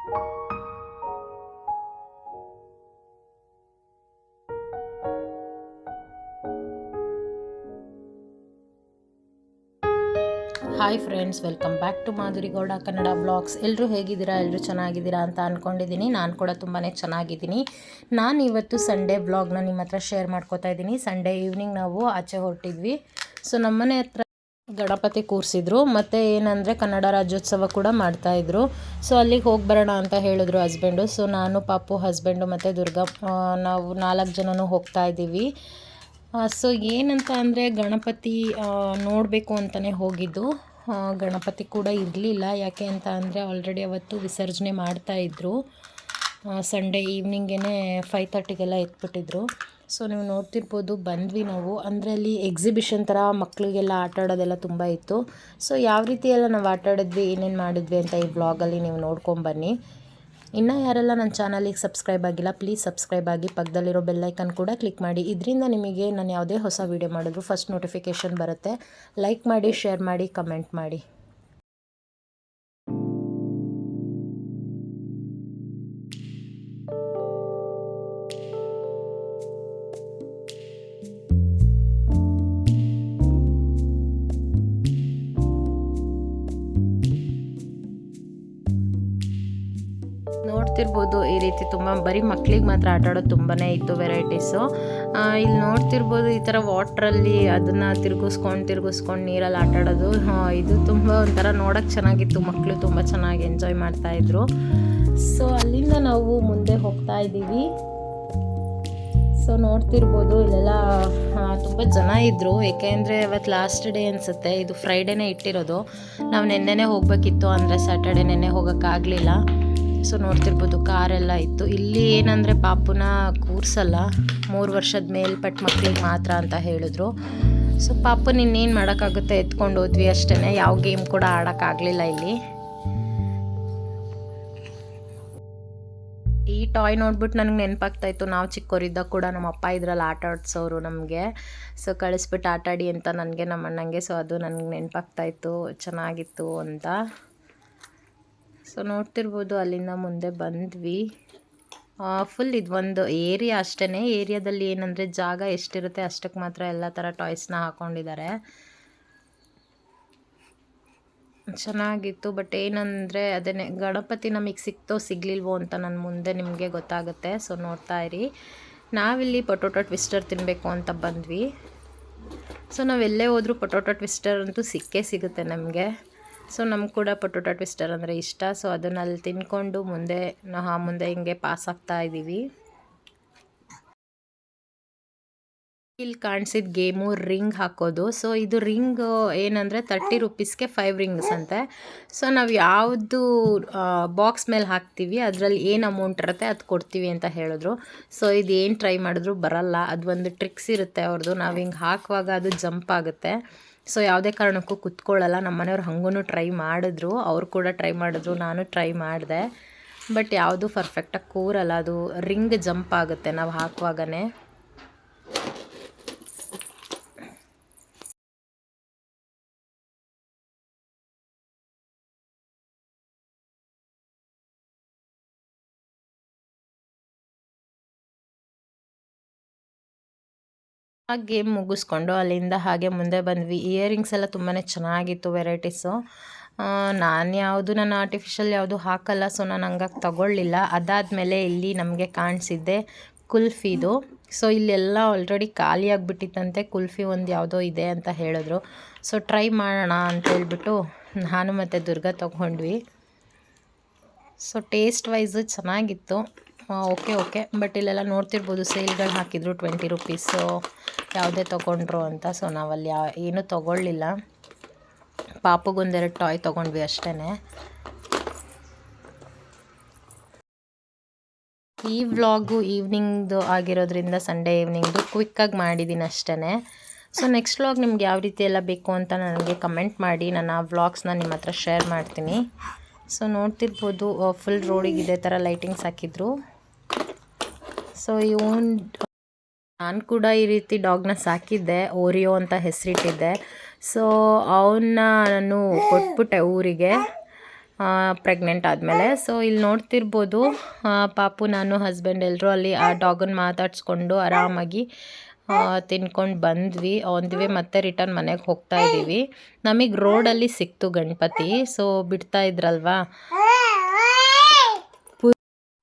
Hi friends welcome back to Madhuri Gowda Kannada blogs ಎಲ್ಲರೂ ಹೇಗಿದ್ದೀರಾ? ಎಲ್ಲರೂ ಚೆನ್ನಾಗಿದ್ದೀರಾ ಅಂತ ಅಂದ್ಕೊಂಡಿದ್ದೀನಿ ನಾನು ಕೂಡ ತುಂಬಾ ಚೆನ್ನಾಗಿದ್ದೀನಿ. ನಾನು ಇವತ್ತು ಸಂಡೇ ಬ್ಲಾಗ್ನ ನಿಮ್ಮ ಹತ್ರ ಶೇರ್ ಮಾಡ್ಕೋತಾ ಇದ್ದೀನಿ. ಸಂಡೇ ಈವ್ನಿಂಗ್ ನಾವು ಆಚೆ ಹೊರಟಿದ್ವಿ. ಸೊ ನಮ್ಮನೆ ಹತ್ರ ಗಣಪತಿ ಕೂರಿಸಿದ್ರು, ಮತ್ತು ಏನಂದರೆ ಕನ್ನಡ ರಾಜ್ಯೋತ್ಸವ ಕೂಡ ಮಾಡ್ತಾಯಿದ್ರು ಸೊ ಅಲ್ಲಿಗೆ ಹೋಗಿ ಬರೋಣ ಅಂತ ಹೇಳಿದ್ರು ಹಸ್ಬೆಂಡು ಸೊ ನಾನು, ಪಾಪು ಹಸ್ಬೆಂಡು ಮತ್ತು ದುರ್ಗಾ ನಾವು ನಾಲ್ಕು ಜನನೂ ಹೋಗ್ತಾ ಇದ್ದೀವಿ. ಸೊ ಏನಂತ ಅಂದರೆ ಗಣಪತಿ ನೋಡಬೇಕು ಅಂತಲೇ ಹೋಗಿದ್ದು. ಗಣಪತಿ ಕೂಡ ಇರಲಿಲ್ಲ. ಯಾಕೆ ಅಂತ ಅಂದರೆ ಆಲ್ರೆಡಿ ಅವತ್ತು ವಿಸರ್ಜನೆ ಮಾಡ್ತಾಯಿದ್ರು ಸಂಡೇ ಈವ್ನಿಂಗೇ ಫೈವ್ ತರ್ಟಿಗೆಲ್ಲ ಎತ್ಬಿಟ್ಟಿದ್ರು. ಸೊ ನೀವು ನೋಡ್ತಿರ್ಬೋದು, ಬಂದ್ವಿ ನಾವು. ಅಂದರೆ ಅಲ್ಲಿ ಎಕ್ಸಿಬಿಷನ್ ಥರ ಮಕ್ಕಳಿಗೆಲ್ಲ ಆಟ ಆಡೋದೆಲ್ಲ ತುಂಬ ಇತ್ತು. ಸೊ ಯಾವ ರೀತಿ ಎಲ್ಲ ನಾವು ಆಟ ಆಡಿದ್ವಿ, ಏನೇನು ಮಾಡಿದ್ವಿ ಅಂತ ಈ ಬ್ಲಾಗಲ್ಲಿ ನೀವು ನೋಡ್ಕೊಂಬನ್ನಿ ಇನ್ನು ಯಾರೆಲ್ಲ ನನ್ನ ಚಾನಲಿಗೆ ಸಬ್ಸ್ಕ್ರೈಬ್ ಆಗಿಲ್ಲ ಪ್ಲೀಸ್ ಸಬ್ಸ್ಕ್ರೈಬ್ ಆಗಿ ಪಕ್ಕದಲ್ಲಿರೋ ಬೆಲ್ಲೈಕನ್ ಕೂಡ ಕ್ಲಿಕ್ ಮಾಡಿ. ಇದರಿಂದ ನಿಮಗೆ ನಾನು ಯಾವುದೇ ಹೊಸ ವೀಡಿಯೋ ಮಾಡಿದ್ರು ಫಸ್ಟ್ ನೋಟಿಫಿಕೇಷನ್ ಬರುತ್ತೆ. ಲೈಕ್ ಮಾಡಿ ಶೇರ್ ಮಾಡಿ ಕಮೆಂಟ್ ಮಾಡಿ. ನೋಡ್ತಿರ್ಬೋದು ಈ ರೀತಿ ತುಂಬ ಬರೀ ಮಕ್ಕಳಿಗೆ ಮಾತ್ರ ಆಟ ಆಡೋದು ತುಂಬಾ ಇತ್ತು ವೆರೈಟೀಸು. ಇಲ್ಲಿ ನೋಡ್ತಿರ್ಬೋದು ಈ ಥರ ವಾಟ್ರಲ್ಲಿ ಅದನ್ನು ತಿರುಗಿಸ್ಕೊಂಡು ತಿರುಗಿಸ್ಕೊಂಡು ನೀರಲ್ಲಿ ಆಟ ಆಡೋದು. ಇದು ತುಂಬ ಒಂಥರ ನೋಡೋಕ್ಕೆ ಚೆನ್ನಾಗಿತ್ತು. ಮಕ್ಕಳು ತುಂಬ ಚೆನ್ನಾಗಿ ಎಂಜಾಯ್ ಮಾಡ್ತಾಯಿದ್ರು ಸೊ ಅಲ್ಲಿಂದ ನಾವು ಮುಂದೆ ಹೋಗ್ತಾ ಇದ್ದೀವಿ. ಸೊ ನೋಡ್ತಿರ್ಬೋದು ಇಲ್ಲೆಲ್ಲ ತುಂಬ ಜನ ಇದ್ದರು ಏಕೆಂದರೆ ಇವತ್ತು ಲಾಸ್ಟ್ ಡೇ ಅನಿಸುತ್ತೆ. ಇದು ಫ್ರೈಡೇನೇ ಇಟ್ಟಿರೋದು. ನಾವು ನೆನ್ನೆನೇ ಹೋಗಬೇಕಿತ್ತು. ಅಂದರೆ ಸ್ಯಾಟರ್ಡೆ ನೆನ್ನೆ ಹೋಗೋಕ್ಕಾಗಲಿಲ್ಲ ಸೊ ನೋಡ್ತಿರ್ಬೋದು ಕಾರೆಲ್ಲ ಇತ್ತು. ಇಲ್ಲಿ ಏನಂದರೆ ಪಾಪುನ ಕೂರಿಸಲ್ಲ. ಮೂರು ವರ್ಷದ ಮೇಲ್ಪಟ್ಟ ಮಕ್ಳಿಗೆ ಮಾತ್ರ ಅಂತ ಹೇಳಿದ್ರು. ಸೊ ಪಾಪು ಇನ್ನೇನು ಮಾಡೋಕ್ಕಾಗುತ್ತೆ ಎತ್ಕೊಂಡು ಹೋದ್ವಿ ಅಷ್ಟೇ ಯಾವ ಗೇಮ್ ಕೂಡ ಆಡೋಕ್ಕಾಗಲಿಲ್ಲ ಇಲ್ಲಿ. ಈ ಟಾಯ್ ನೋಡ್ಬಿಟ್ಟು ನನಗೆ ನೆನಪಾಗ್ತಾ ಇತ್ತು. ನಾವು ಚಿಕ್ಕವರಿದ್ದಾಗ ಕೂಡ ನಮ್ಮ ಅಪ್ಪ ಇದ್ರಲ್ಲಿ ಆಟ ಆಡ್ಸೋರು ನಮಗೆ. ಸೊ ಕಳಿಸ್ಬಿಟ್ಟು ಆಟಾಡಿ ಅಂತ ನನಗೆ ನಮ್ಮ ಅಣ್ಣಂಗೆ ಸೊ ಅದು ನನಗೆ ನೆನಪಾಗ್ತಾಯಿತ್ತು ಚೆನ್ನಾಗಿತ್ತು ಅಂತ. ಸೊ ನೋಡ್ತಿರ್ಬೋದು, ಅಲ್ಲಿಂದ ಮುಂದೆ ಬಂದ್ವಿ. ಫುಲ್ ಇದು ಒಂದು ಏರಿಯಾ ಅಷ್ಟೇ ಏರಿಯಾದಲ್ಲಿ ಏನಂದರೆ ಜಾಗ ಎಷ್ಟಿರುತ್ತೆ ಅಷ್ಟಕ್ಕೆ ಮಾತ್ರ ಎಲ್ಲ ಥರ ಟಾಯ್ಸ್ನ ಹಾಕ್ಕೊಂಡಿದ್ದಾರೆ ಚೆನ್ನಾಗಿತ್ತು ಬಟ್ ಏನಂದರೆ ಅದೇ ಗಣಪತಿ ನಮಗೆ ಸಿಕ್ತೋ ಸಿಗ್ಲಿಲ್ವೋ ಅಂತ ನನ್ನ ಮುಂದೆ ನಿಮಗೆ ಗೊತ್ತಾಗುತ್ತೆ. ಸೊ ನೋಡ್ತಾ ಇರಿ. ನಾವಿಲ್ಲಿ ಪೊಟೊಟೊ ಟ್ವಿಸ್ಟರ್ ತಿನ್ನಬೇಕು ಅಂತ ಬಂದ್ವಿ. ಸೊ ನಾವೆಲ್ಲೇ ಹೋದರೂ ಪೊಟೊಟೊ ಟ್ವಿಸ್ಟರ್ ಅಂತೂ ಸಿಕ್ಕೇ ಸಿಗುತ್ತೆ ನಮಗೆ. ಸೊ ನಮ್ಗೆ ಕೂಡ ಪೊಟೊಟೊ ಟ್ವಿಸ್ಟರ್ ಅಂದರೆ ಇಷ್ಟ. ಸೊ ಅದನ್ನ ಅಲ್ಲಿ ತಿನ್ಕೊಂಡು ಮುಂದೆ, ನಾ ಮುಂದೆ ಹಿಂಗೆ ಪಾಸ್ ಆಗ್ತಾ ಇದ್ದೀವಿ ಇಲ್ಲಿ ಕಾಣಿಸಿದ ಗೇಮು ರಿಂಗ್ ಹಾಕೋದು. ಸೊ ಇದು ರಿಂಗ್, ಏನಂದರೆ ತರ್ಟಿ ರುಪೀಸ್ಗೆ ಫೈವ್ ರಿಂಗ್ಸ್ ಅಂತೆ. ಸೊ ನಾವು ಯಾವುದು ಬಾಕ್ಸ್ ಮೇಲೆ ಹಾಕ್ತೀವಿ, ಅದರಲ್ಲಿ ಏನು ಅಮೌಂಟ್ ಇರುತ್ತೆ ಅದು ಕೊಡ್ತೀವಿ ಅಂತ ಹೇಳಿದ್ರು. ಸೊ ಇದು ಏನು ಟ್ರೈ ಮಾಡಿದ್ರು ಬರಲ್ಲ. ಅದು ಒಂದು ಟ್ರಿಕ್ಸ್ ಇರುತ್ತೆ ಅವ್ರದ್ದು ನಾವು ಹಿಂಗೆ ಹಾಕುವಾಗ ಅದು ಜಂಪ್ ಆಗುತ್ತೆ. ಸೊ ಯಾವುದೇ ಕಾರಣಕ್ಕೂ ಕುತ್ಕೊಳ್ಳಲ್ಲ. ನಮ್ಮ ಮನೆಯವ್ರು ಹಂಗೂ ಟ್ರೈ ಮಾಡಿದ್ರು. ಅವ್ರು ಕೂಡ ಟ್ರೈ ಮಾಡಿದ್ರು. ನಾನು ಟ್ರೈ ಮಾಡಿದೆ. ಬಟ್ ಯಾವುದು ಪರ್ಫೆಕ್ಟಾಗಿ ಕೂರಲ್ಲ. ಅದು ರಿಂಗ್ ಜಂಪ್ ಆಗುತ್ತೆ. ನಾವು ಹಾಕುವಾಗನೇ. ಆ ಗೇಮ್ ಮುಗಿಸ್ಕೊಂಡು ಅಲ್ಲಿಂದ ಹಾಗೆ ಮುಂದೆ ಬಂದ್ವಿ. ಇಯರಿಂಗ್ಸ್ ಎಲ್ಲ ತುಂಬಾ ಚೆನ್ನಾಗಿತ್ತು ವೆರೈಟೀಸು ನಾನು ಯಾವುದು ನಾನು ಆರ್ಟಿಫಿಷಿಯಲ್ ಯಾವುದು ಹಾಕಲ್ಲ ಸೊ ನಾನು ಹಂಗಾಗಿ ತಗೊಳ್ಳಿಲ್ಲ. ಅದಾದಮೇಲೆ ಇಲ್ಲಿ ನಮಗೆ ಕಾಣಿಸಿದ್ದೆ ಕುಲ್ಫಿದು. ಸೊ ಇಲ್ಲೆಲ್ಲ ಆಲ್ರೆಡಿ ಖಾಲಿಯಾಗಿಬಿಟ್ಟಿತ್ತಂತೆ ಕುಲ್ಫಿ ಒಂದು ಯಾವುದೋ ಇದೆ ಅಂತ ಹೇಳಿದ್ರು. ಸೊ ಟ್ರೈ ಮಾಡೋಣ ಅಂತ ಹೇಳ್ಬಿಟ್ಟು ನಾನು ಮತ್ತು ದುರ್ಗಾ ತೊಗೊಂಡ್ವಿ. ಸೊ ಟೇಸ್ಟ್ ವೈಸು ಚೆನ್ನಾಗಿತ್ತು. Okay okay. ಬಟ್ ಇಲ್ಲೆಲ್ಲ ನೋಡ್ತಿರ್ಬೋದು ಸೇಲ್ಗಳು ಹಾಕಿದ್ರು ಟ್ವೆಂಟಿ ರುಪೀಸು ಯಾವುದೇ ತೊಗೊಂಡ್ರು ಅಂತ. ಸೊ ನಾವಲ್ಲಿ ಯಾ, ಏನೂ ತೊಗೊಳ್ಳಿಲ್ಲ. ಪಾಪಗೊಂದೆರಡು ಟಾಯ್ ತೊಗೊಂಡ್ವಿ ಅಷ್ಟೇ ಈ ವ್ಲಾಗು ಈವ್ನಿಂಗ್ದು ಆಗಿರೋದ್ರಿಂದ ಸಂಡೇ ಈವ್ನಿಂಗ್ದು ಕ್ವಿಕ್ಕಾಗಿ ಮಾಡಿದ್ದೀನಿ ಅಷ್ಟೇ ಸೊ ನೆಕ್ಸ್ಟ್ ವ್ಲಾಗ್ ನಿಮ್ಗೆ ಯಾವ ರೀತಿ ಎಲ್ಲ ಬೇಕು ಅಂತ ನನಗೆ ಕಮೆಂಟ್ ಮಾಡಿ. ನಾನು ಆ ವ್ಲಾಗ್ಸ್ನ ನಿಮ್ಮ ಹತ್ರ ಶೇರ್ ಮಾಡ್ತೀನಿ. ಸೊ ನೋಡ್ತಿರ್ಬೋದು ಫುಲ್ ರೋಡಿಗೆ ಇದೇ ಥರ ಲೈಟಿಂಗ್ಸ್ ಹಾಕಿದ್ರು. ಸೊ ಇವನ್ ನಾನು ಕೂಡ ಈ ರೀತಿ ಡಾಗ್ನ ಸಾಕಿದ್ದೆ, ಓರಿಯೋ ಅಂತ ಹೆಸರಿಟ್ಟಿದ್ದೆ. ಸೊ ಅವನ್ನ ನಾನು ಕೊಟ್ಬಿಟ್ಟೆ ಊರಿಗೆ ಪ್ರೆಗ್ನೆಂಟ್ ಆದಮೇಲೆ. ಸೊ ಇಲ್ಲಿ ನೋಡ್ತಿರ್ಬೋದು ಪಾಪು ನಾನು ಹಸ್ಬೆಂಡ್ ಎಲ್ಲರೂ ಅಲ್ಲಿ ಆ ಡಾಗನ್ನು ಮಾತಾಡಿಸ್ಕೊಂಡು ಆರಾಮಾಗಿ ತಿನ್ಕೊಂಡು ಬಂದ್ವಿ. ಆನ್ ಮತ್ತೆ ರಿಟರ್ನ್ ಮನೆಗೆ ಹೋಗ್ತಾ ಇದ್ದೀವಿ ನಮಗೆ ರೋಡಲ್ಲಿ ಸಿಕ್ತು ಗಣಪತಿ. ಸೊ ಬಿಡ್ತಾ ಇದ್ರಲ್ವಾ?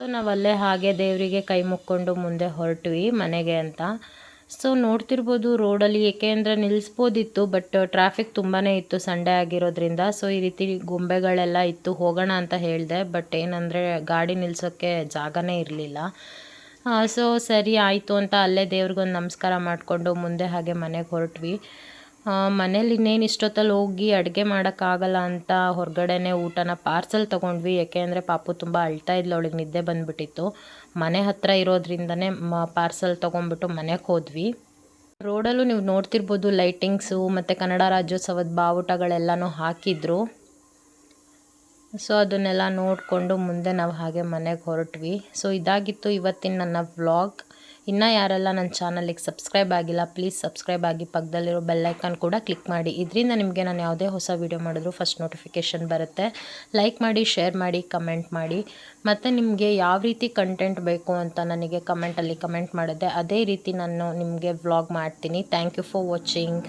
ಸೊ ಅಲ್ಲೇ ಹಾಗೆ ದೇವರಿಗೆ ಕೈ ಮುಕ್ಕೊಂಡು ಮುಂದೆ ಹೊರಟ್ವಿ ಮನೆಗೆ ಅಂತ. ಸೊ ನೋಡ್ತಿರ್ಬೋದು ರೋಡಲ್ಲಿ, ಏಕೆ ಅಂದರೆ ನಿಲ್ಲಿಸ್ಬೋದಿತ್ತು ಬಟ್ ಟ್ರಾಫಿಕ್ ತುಂಬಾ ಇತ್ತು ಸಂಡೇ ಆಗಿರೋದ್ರಿಂದ. ಸೊ ಈ ರೀತಿ ಗೊಂಬೆಗಳೆಲ್ಲ ಇತ್ತು, ಹೋಗೋಣ ಅಂತ ಹೇಳಿದೆ ಬಟ್ ಏನಂದರೆ ಗಾಡಿ ನಿಲ್ಸೋಕ್ಕೆ ಜಾಗನೇ ಇರಲಿಲ್ಲ. ಸೊ ಸರಿ, ಆಯಿತು ಅಂತ ಅಲ್ಲೇ ದೇವ್ರಿಗೊಂದು ನಮಸ್ಕಾರ ಮಾಡಿಕೊಂಡು ಮುಂದೆ ಹಾಗೆ ಮನೆಗೆ ಹೊರಟ್ವಿ. ಮನೇಲಿ ಇನ್ನೇನು ಇಷ್ಟೊತ್ತಲ್ಲಿ ಹೋಗಿ ಅಡುಗೆ ಮಾಡೋಕ್ಕಾಗಲ್ಲ ಅಂತ ಹೊರಗಡೆನೇ ಊಟನ ಪಾರ್ಸಲ್ ತೊಗೊಂಡ್ವಿ. ಯಾಕೆ ಅಂದರೆ ಪಾಪು ತುಂಬ ಅಳ್ತಾ ಇದ್ಲು, ಅವಳಿಗೆ ನಿದ್ದೆ ಬಂದುಬಿಟ್ಟಿತ್ತು. ಮನೆ ಹತ್ತಿರ ಇರೋದ್ರಿಂದನೇ ಮ, ಪಾರ್ಸಲ್ ತೊಗೊಂಡ್ಬಿಟ್ಟು ಮನೆಗೆ ಹೋದ್ವಿ. ರೋಡಲ್ಲೂ ನೀವು ನೋಡ್ತಿರ್ಬೋದು ಲೈಟಿಂಗ್ಸು ಮತ್ತು ಕನ್ನಡ ರಾಜ್ಯೋತ್ಸವದ ಬಾವುಟಗಳೆಲ್ಲನೂ ಹಾಕಿದ್ರು. ಸೊ, ಅದನ್ನೆಲ್ಲ ನೋಡಿಕೊಂಡು ಮುಂದೆ ನಾವು ಹಾಗೆ ಮನೆಗೆ ಹೊರಟ್ವಿ. ಸೊ, ಇದಾಗಿತ್ತು ಇವತ್ತಿನ ನನ್ನ ವ್ಲಾಗ್. ಇನ್ನೂ ಯಾರೆಲ್ಲ ನನ್ನ ಚಾನಲಿಗೆ ಸಬ್ಸ್ಕ್ರೈಬ್ ಆಗಿಲ್ಲ ಪ್ಲೀಸ್ ಸಬ್ಸ್ಕ್ರೈಬ್ ಆಗಿ ಪಕ್ಕದಲ್ಲಿರೋ ಬೆಲ್ಲೈಕನ್ ಕೂಡ ಕ್ಲಿಕ್ ಮಾಡಿ. ಇದರಿಂದ ನಿಮಗೆ ನಾನು ಯಾವುದೇ ಹೊಸ ವೀಡಿಯೋ ಮಾಡಿದ್ರು ಫಸ್ಟ್ ನೋಟಿಫಿಕೇಷನ್ ಬರುತ್ತೆ. ಲೈಕ್ ಮಾಡಿ ಶೇರ್ ಮಾಡಿ ಕಮೆಂಟ್ ಮಾಡಿ. ಮತ್ತು ನಿಮಗೆ ಯಾವ ರೀತಿ ಕಂಟೆಂಟ್ ಬೇಕು ಅಂತ ನನಗೆ ಕಮೆಂಟಲ್ಲಿ ಕಮೆಂಟ್ ಮಾಡಿದೆ ಅದೇ ರೀತಿ ನಾನು ನಿಮಗೆ ವ್ಲಾಗ್ ಮಾಡ್ತೀನಿ. Thank you for watching